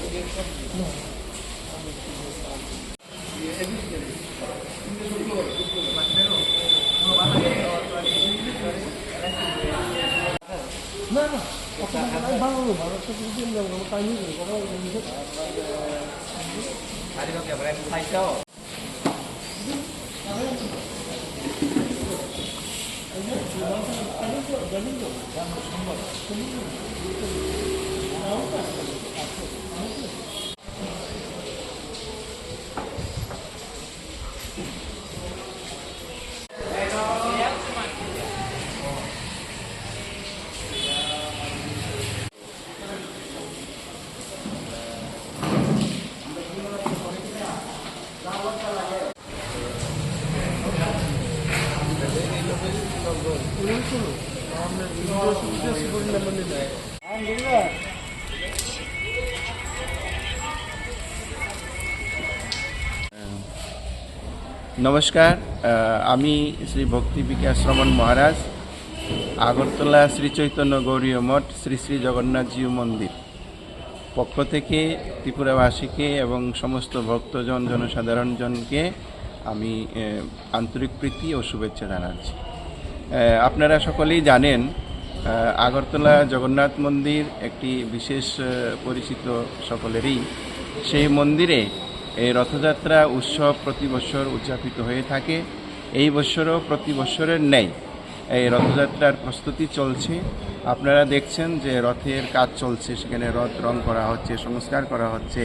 Nah, aku makan baru, baru sebelum yang kamu tanya ini, kamu ini. Tadi kau kira saya tahu. Jangan lupa, jangan lupa, jangan lupa. নমস্কার আমি শ্রী ভক্তি বিকাশ রমন মহারাজ, আগরতলা শ্রী চৈতন্য গৌরীয় মঠ, শ্রী শ্রী জগন্নাথ জিউ মন্দির। পক্ষ থেকে ত্রিপুরাবাসীকে এবং সমস্ত ভক্তজন, জনসাধারণজনকে আমি আন্তরিক প্রীতি ও শুভেচ্ছা জানাচ্ছি। আপনারা সকলেই জানেন আগরতলা জগন্নাথ মন্দির একটি বিশেষ পরিচিত সকলেরই। সেই মন্দিরে এই রথযাত্রা উৎসব প্রতি বছর উদযাপিত হয়ে থাকে। এই বছরও প্রতি বছরের নেই এই রথযাত্রার প্রস্তুতি চলছে। আপনারা দেখছেন যে রথের কাজ চলছে, সেখানে রথ রং করা হচ্ছে, সংস্কার করা হচ্ছে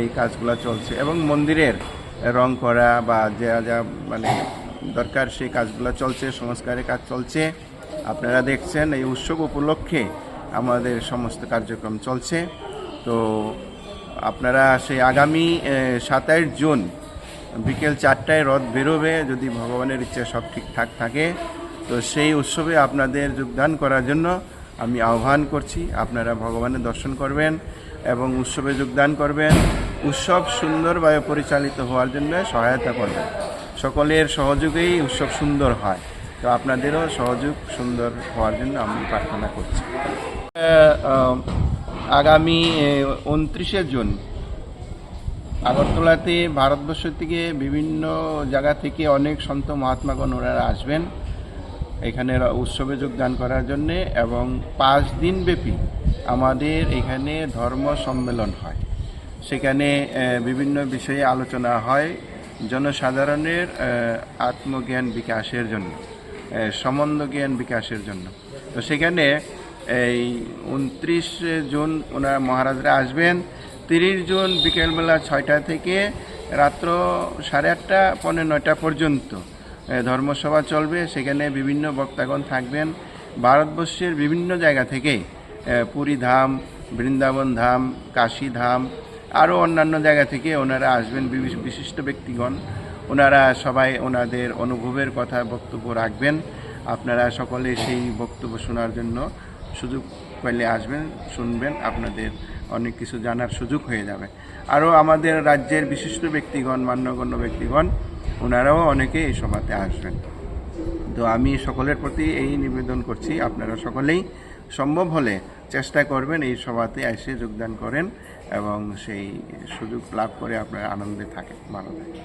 এই কাজগুলো চলছে এবং মন্দিরের রং করা বা যা যা মানে দরকার, সেই কাজগুলো চলছে, সংস্কারের কাজ চলছে। আপনারা দেখছেন এই উৎসব উপলক্ষে আমাদের সমস্ত কার্যক্রম চলছে। তো আপনারা সেই আগামী সাতাইশ জুন বিকেল চারটায় রথ বেরোবে, যদি ভগবানের ইচ্ছা সব ঠিকঠাক থাকে। তো সেই উৎসবে আপনাদের যোগদান করার জন্য আমি আহ্বান করছি, আপনারা ভগবানের দর্শন করবেন এবং উৎসবে যোগদান করবেন। উৎসব সুন্দরভাবে পরিচালিত হওয়ার জন্য সহায়তা করবেন। সকলের সহযোগেই উৎসব সুন্দর হয়। তো আপনাদেরও সহযোগ সুন্দর হওয়ার জন্য আমি প্রার্থনা করছি। আগামী উনত্রিশে জুন আগরতলাতে ভারতবর্ষ থেকে বিভিন্ন জায়গা থেকে অনেক সন্ত মহাত্মাগণ ওনারা আসবেন। এখানে উৎসবে যোগদান করার জন্যে এবং পাঁচ দিন ব্যাপী আমাদের এখানে ধর্ম সম্মেলন হয়। সেখানে বিভিন্ন বিষয়ে আলোচনা হয়। জনসাধারণের আত্মজ্ঞান বিকাশের জন্য সম্বন্ধ জ্ঞান বিকাশের জন্য। তো সেখানে এই উনত্রিশ জুন ওনারা মহারাজরা আসবেন। তিরিশ জুন বিকেলবেলা ছয়টা থেকে রাত্র সাড়ে আটটা পনেরো নয়টা পর্যন্ত ধর্মসভা চলবে। সেখানে বিভিন্ন বক্তাগণ থাকবেন। ভারতবর্ষের বিভিন্ন জায়গা থেকে পুরী ধাম, বৃন্দাবন ধাম, কাশী ধাম আরও অন্যান্য জায়গা থেকে ওনারা আসবেন বিশিষ্ট ব্যক্তিগণ। ওনারা সবাই ওনাদের অনুভবের কথা বক্তব্য রাখবেন। আপনারা সকলে সেই বক্তব্য শোনার জন্য সুযোগ পেলে আসবেন, শুনবেন, আপনাদের অনেক কিছু জানার সুযোগ হয়ে যাবে। আরও আমাদের রাজ্যের বিশিষ্ট ব্যক্তিগণ, মান্যগণ্য ব্যক্তিগণ, ওনারাও অনেকে এই সভাতে আসবেন। তো আমি সকলের প্রতি এই নিবেদন করছি। আপনারা সকলেই সম্ভব হলে চেষ্টা করবেন এই সভাতে এসে যোগদান করেন এবং সেই সুযোগ লাভ করে আপনারা আনন্দে থাকেন, ভালো থাকেন।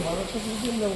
만원 천칠백이라고